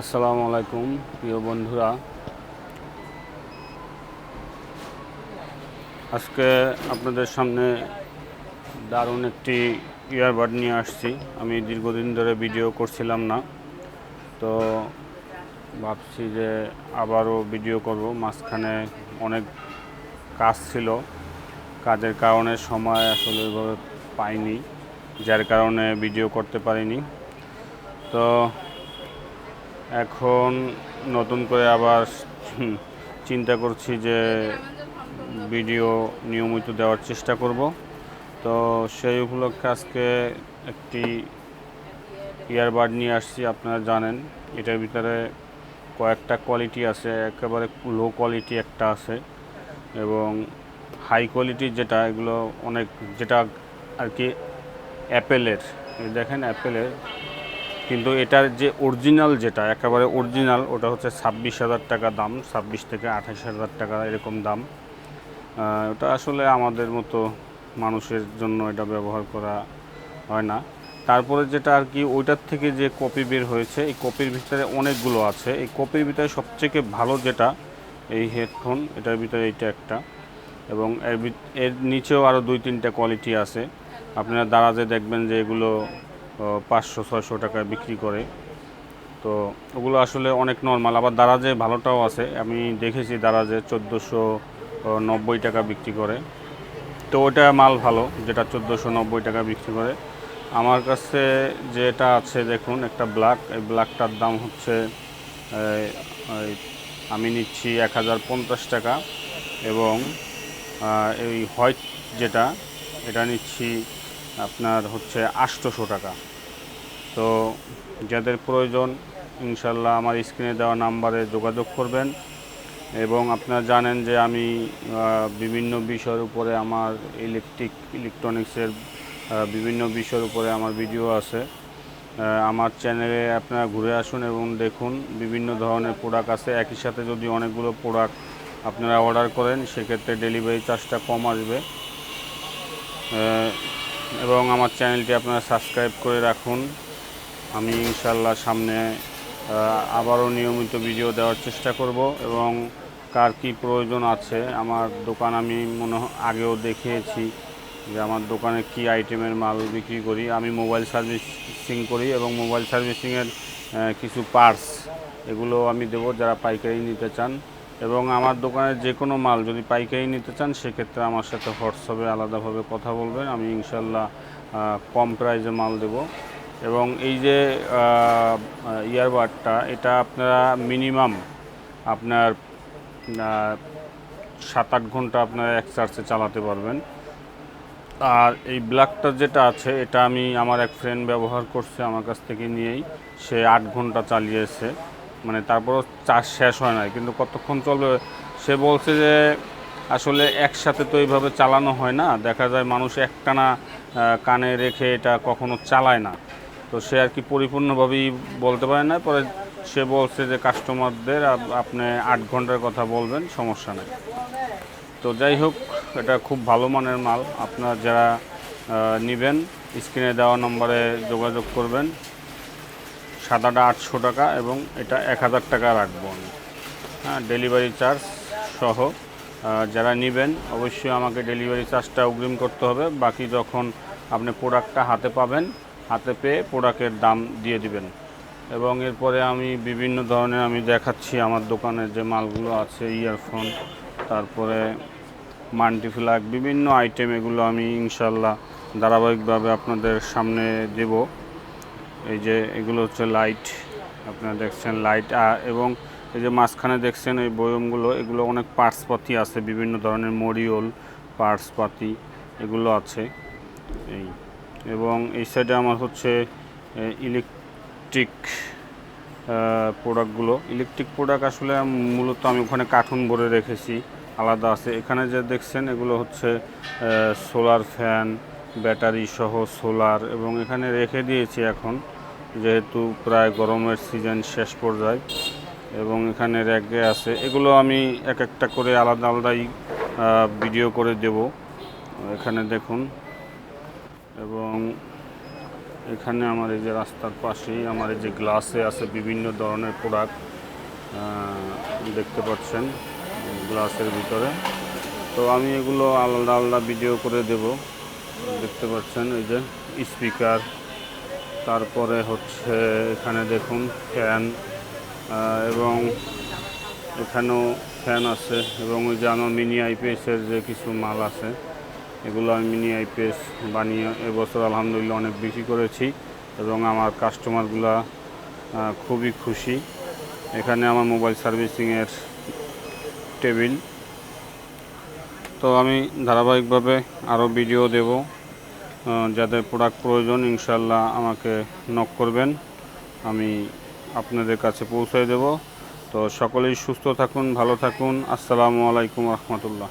আসসালামু আলাইকুম, প্রিয় বন্ধুরা। আজকে আপনাদের সামনে দারুণ একটি ইয়ারবাড নিয়ে আসছি। আমি দীর্ঘদিন ধরে ভিডিও করছিলাম না, তো ভাবছি যে আবারও ভিডিও করব। মাঝখানে অনেক কাজ ছিল, কাজের কারণে সময় আসলে ওইভাবে পাইনি, যার কারণে ভিডিও করতে পারিনি। তো এখন নতুন করে আবার চিন্তা করছি যে ভিডিও নিয়মিত দেওয়ার চেষ্টা করব। তো সেই উপলক্ষে আজকে একটি ইয়ারবাড নিয়ে আসছি, আপনারা জানেন। এটার ভিতরে কয়েকটা কোয়ালিটি আছে, একেবারে লো কোয়ালিটি একটা আছে এবং হাই কোয়ালিটির যেটা, এগুলো অনেক যেটা আর কি অ্যাপেলের দেখেন অ্যাপেলের কিন্তু এটার যে অরিজিনাল যেটা, একেবারে অরিজিনাল ওটা হচ্ছে ছাব্বিশ হাজার টাকা দাম, ছাব্বিশ থেকে আঠাশ হাজার টাকা এরকম দাম। ওটা আসলে আমাদের মতো মানুষের জন্য এটা ব্যবহার করা হয় না। তারপরে যেটা আর কি, ওইটার থেকে যে কপি বের হয়েছে, এই কপির ভিতরে অনেকগুলো আছে। এই কপির ভিতরে সবথেকে ভালো যেটা, এই হেডফোন এটার ভিতরে এইটা একটা। এবং এর এর নিচেও আরও দুই তিনটা কোয়ালিটি আছে। আপনারা দারাজে দেখবেন যে এগুলো পাঁচশো, ছয়শো টাকায় বিক্রি করে। তো ওগুলো আসলে অনেক নর্মাল আবার দারাজে ভালোটাও আছে। আমি দেখেছি দারাজে চোদ্দোশো নব্বই টাকা বিক্রি করে। তো ওটা মাল ভালো, যেটা চোদ্দোশো, নব্বই টাকা বিক্রি করে। আমার কাছে যেটা আছে, দেখুন, একটা ব্ল্যাক এই ব্ল্যাকটার দাম হচ্ছে আমি নিচ্ছি এক হাজার পঞ্চাশ টাকা। এবং এই হোয়াইট যেটা, এটা নিচ্ছি আপনার হচ্ছে আটশোশো টাকা। তো যাদের প্রয়োজন, ইনশাল্লাহ আমার স্ক্রিনে দেওয়া নাম্বারে যোগাযোগ করবেন এবং আপনারা জানেন যে আমি বিভিন্ন বিষয়ের উপরে আমার ইলেকট্রিক, ইলেকট্রনিক্সের বিভিন্ন বিষয়ের উপরে আমার ভিডিও আছে। আমার চ্যানেলে আপনারা ঘুরে আসুন এবং দেখুন, বিভিন্ন ধরনের প্রোডাক্ট আছে। একই সাথে যদি অনেকগুলো প্রোডাক্ট আপনারা অর্ডার করেন, সেক্ষেত্রে ডেলিভারি চার্জটা কম আসবে। এবং আমার চ্যানেলটি আপনারা সাবস্ক্রাইব করে রাখুন। আমি ইনশাল্লাহ সামনে আবারও নিয়মিত ভিডিও দেওয়ার চেষ্টা করব এবং কার কি প্রয়োজন আছে, আমার দোকান আমি মনে আগেও দেখিয়েছি যে আমার দোকানে কি আইটেমের মাল বিক্রি করি। আমি মোবাইল সার্ভিসিং করি এবং মোবাইল সার্ভিসিংয়ের কিছু পার্টস, এগুলো আমি দেবো যারা পাইকারি নিতে চান। এবং আমার দোকানের যে কোনো মাল যদি পাইকারি নিতে চান, সেক্ষেত্রে আমার সাথে হোয়াটসঅ্যাপে আলাদাভাবে কথা বলবেন। আমি ইনশাল্লাহ কম প্রাইসে মাল দেবো। এবং এই যে ইয়ারবাডটা, এটা আপনারা মিনিমাম আপনার সাত আট ঘণ্টা আপনারা এক চার্জে চালাতে পারবেন। আর এই ব্ল্যাকটা যেটা আছে, এটা আমি আমার এক ফ্রেন্ড ব্যবহার করছে আমার কাছ থেকে নিয়েই। সে আট ঘণ্টা চালিয়েছে। মানে তারপরও চার্জ শেষ হয় না কিন্তু কতক্ষণ চলবে, সে বলছে যে আসলে একসাথে তো এইভাবে চালানো হয় না। দেখা যায় মানুষ একটানা কানে রেখে এটা কখনো চালায় না। তো সে আর কি পরিপূর্ণভাবেই বলতে পারে না। পরে সে বলছে যে কাস্টমারদের আপনি আট ঘণ্টার কথা বলবেন, সমস্যা নেই। তো যাই হোক, এটা খুব ভালো মানের মাল। আপনারা যারা নেবেন, স্ক্রিনে দেওয়া নম্বরে যোগাযোগ করবেন। সাদাটা আটশো টাকা এবং এটা এক হাজার টাকা রাখব আমি। হ্যাঁ ডেলিভারি চার্জ সহ যারা নেবেন অবশ্যই আমাকে ডেলিভারি চার্জটা অগ্রিম করতে হবে। বাকি যখন আপনি প্রোডাক্টটা হাতে পাবেন, হাতে পেয়ে প্রোডাক্টের দাম দিয়ে দিবেন। এবং এরপরে আমি বিভিন্ন ধরনের আমি দেখাচ্ছি আমার দোকানে যে মালগুলো আছে ইয়ারফোন তারপরে মাল্টিফ্লাগ বিভিন্ন আইটেম এগুলো আমি ইনশাল্লাহ ধারাবাহিকভাবে আপনাদের সামনে দেব। এই যে এগুলো হচ্ছে লাইট আপনারা দেখছেন লাইট এবং এই যে মাঝখানে দেখছেন এই বয়মগুলো, এগুলো অনেক পার্টসপাতি আছে, বিভিন্ন ধরনের মডিউল পার্টসপাতি এগুলো আছে। এই, এবং এই সাইডে আমার হচ্ছে ইলেকট্রিক প্রোডাক্টগুলো ইলেকট্রিক প্রোডাক্ট আসলে মূলত আমি ওখানে কার্টুন ভরে রেখেছি, আলাদা আছে। এখানে যে দেখছেন এগুলো হচ্ছে সোলার ফ্যান ব্যাটারি সহ সোলার এবং এখানে রেখে দিয়েছি এখন। যেহেতু প্রায় গরমের সিজন শেষ পর্যায়ে এবং এখানে র্যাগে আছে, এগুলো আমি এক একটা করে আলাদা আলাদাই ভিডিও করে দেব। এখানে দেখুন, এবং এখানে আমার এই যে রাস্তার পাশেই আমার এই যে গ্লাসে আছে বিভিন্ন ধরনের প্রোডাক্ট দেখতে পাচ্ছেন গ্লাসের ভিতরে। তো আমি এগুলো আলাদা আলাদা ভিডিও করে দেব। দেখতে পাচ্ছেন এই যে স্পিকার তারপরে হচ্ছে এখানে দেখুন ফ্যান এবং এখানেও ফ্যান আছে, এবং ওই যে আমার মিনি আইপিএসের যে কিছু মাল আছে, এগুলো আমি মিনি আইপিএস বানিয়ে এবছর আলহামদুলিল্লাহ অনেক বিক্রি করেছি, এবং আমার কাস্টমারগুলা খুবই খুশি। এখানে আমার মোবাইল সার্ভিসিংয়ের টেবিল। তো আমি ধারাবাহিকভাবে আরও ভিডিও দেব। যাদের প্রোডাক্ট প্রয়োজন ইনশাল্লাহ আমাকে নক করবেন। আমি আপনাদের কাছে পৌঁছে দেব। তো সকলেই সুস্থ থাকুন, ভালো থাকুন। আসসালামু আলাইকুম রহমতুল্লাহ।